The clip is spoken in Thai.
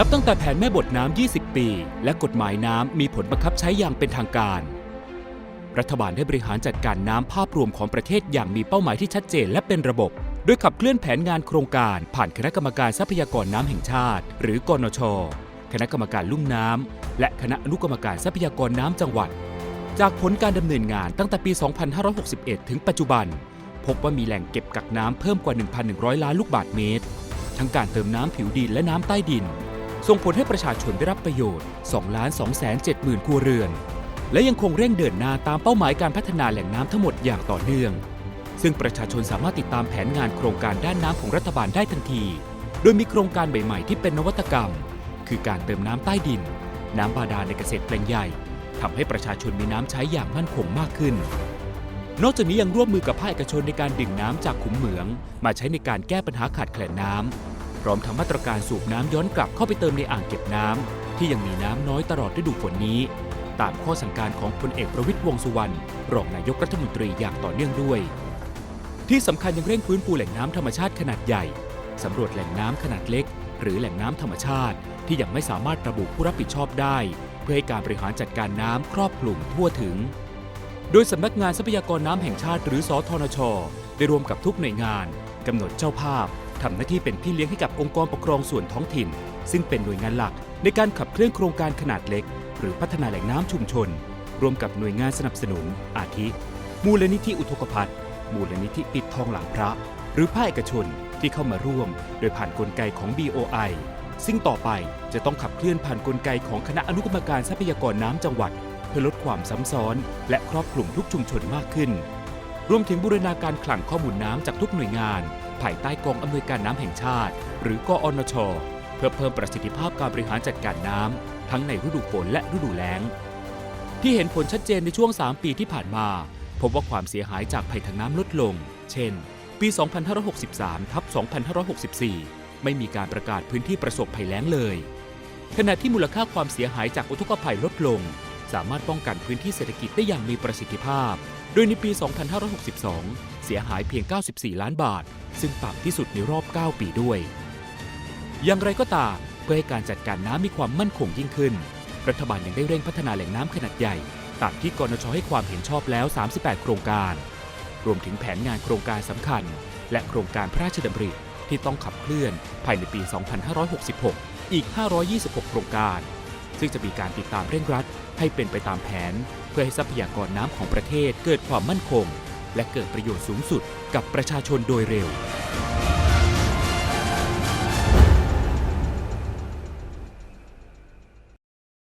นับตั้งแต่แผนแม่บทน้ำ 20 ปี และกฎหมายน้ำมีผลบังคับใช้อย่างเป็นทางการ รัฐบาลได้บริหารจัดการน้ำภาพรวมของประเทศอย่างมีเป้าหมายที่ชัดเจนและเป็นระบบ โดยขับเคลื่อนแผนงานโครงการผ่านคณะกรรมการทรัพยากรน้ำแห่งชาติ หรือกนช คณะกรรมการลุ่มน้ำ และคณะอนุกรรมการทรัพยากรน้ำจังหวัด จากผลการดำเนินงานตั้งแต่ปี 2561 ถึงปัจจุบัน พบว่ามีแหล่งเก็บกักน้ำเพิ่มกว่า 1,100 ล้านลูกบาศก์เมตร ทั้งการเติมน้ำผิวดินและน้ำใต้ดิน ส่งผลให้ประชาชนได้รับประโยชน์ 2 2 7 0 0 0 0ครัวเรือน และยังคงเร่งเดินหน้าตามเป้าหมายการพัฒนาแหล่งน้ำทั้งหมดอย่างต่อเนื่อง ซึ่งประชาชนสามารถติดตามแผนงานโครงการด้านน้ำของรัฐบาลได้ทันที โดยมีโครงการใหม่ๆที่เป็นนวัตกรรม คือการเติมน้ำใต้ดิน น้ำบาดาลในเกษตรแปลงใหญ่ทำให้ประชาชนมีน้ำใช้อย่างมั่นคงมากขึ้นนอกจากนี้ยังร่วมมือกับภาคเอกชนในการดึงน้ำจากขุมเหมือง มาใช้ในการแก้ปัญหาขาดแคลนน้ำ ร้อมทำมาตรการสูบน้ำย้อนกลับเข้าไปเติมในอ่างเก็บน้ำที่ยังมีน้ำน้อยตลอดฤดูฝนนี้ ตามข้อสั่งการของพลเอกประวิตรวงสุวรรณรองนายกรัฐมนตรีอย่างต่อเนื่องด้วย ที่สำคัญยังเร่งฟื้นฟูแหล่งน้ำธรรมชาติขนาดใหญ่สำรวจแหล่งน้ำขนาดเล็ก หรือแหล่งน้ำธรรมชาติ ที่ยังไม่สามารถระบุผู้รับผิดชอบได้ เพื่อให้การบริหารจัดการน้ำครอบคลุมทั่วถึง โดยสำนักงานทรัพยากรน้ำแห่งชาติ หรือสทนช ได้รวมกับทุกหน่วยงานกำหนดเจ้าภาพ ทำหน้าที่เป็นพี่เลี้ยงให้กับองค์กรปกครองส่วนท้องถิ่น ซึ่งเป็นหน่วยงานหลักในการขับเคลื่อนโครงการขนาดเล็ก หรือพัฒนาแหล่งน้ำชุมชน ร่วมกับหน่วยงานสนับสนุน อาทิ มูลนิธิอุทกภัทมูลนิธิปิดทองหลังพระ หรือภาคเอกชนที่เข้ามาร่วม โดยผ่านนกลไกของ BOI ซึ่งต่อไปจะต้องขับเคลื่อนผ่านนกลไกของคณะอนุกรรมการทรัพยากรน้ำจังหวัด เพื่อลดความซ้ำซ้อน และครอบคลุมทุกชุมชนมากขึ้น รวมถึงบูรณาการคลังข้อมูลน้ำจากทุกหน่วยงาน ภายใต้กองอำนวยการน้ำแห่งชาติ หรือกอนช เพื่อเพิ่มประสิทธิภาพการบริหารจัดการน้ำทั้งในฤดูฝนและฤดูแล้ง ที่เห็นผลชัดเจนในช่วง 3 ปีที่ผ่านมา พบว่าความเสียหายจากภัยทางน้ำลดลง เช่น ปี 2563ทับ2564 ไม่มีการประกาศพื้นที่ประสบภัยแล้งเลย ขณะที่มูลค่าความเสียหายจากอุทกภัยลดลง สามารถป้องกันพื้นที่เศรษฐกิจได้อย่างมีประสิทธิภาพ โดยในปี 2562 เสียหายเพียง 94 ล้านบาท ซึ่งต่ำที่สุดในรอบ 9 ปีด้วย อย่างไรก็ตามเพื่อให้การจัดการน้ำมีความมั่นคงยิ่งขึ้น รัฐบาลยังได้เร่งพัฒนาแหล่งน้ำขนาดใหญ่ตามที่กรนชให้ความเห็นชอบแล้ว 38 โครงการ รวมถึงแผนงานโครงการสำคัญ และโครงการพระราชดำริที่ต้องขับเคลื่อนภายในปี 2566 อีก 526 โครงการ ซึ่งจะมีการติดตามเร่งรัดให้เป็นไปตามแผน เพื่อให้ทรัพยากรน้ำของประเทศเกิดความมั่นคง และเกิดประโยชน์สูงสุดกับประชาชนโดยเร็ว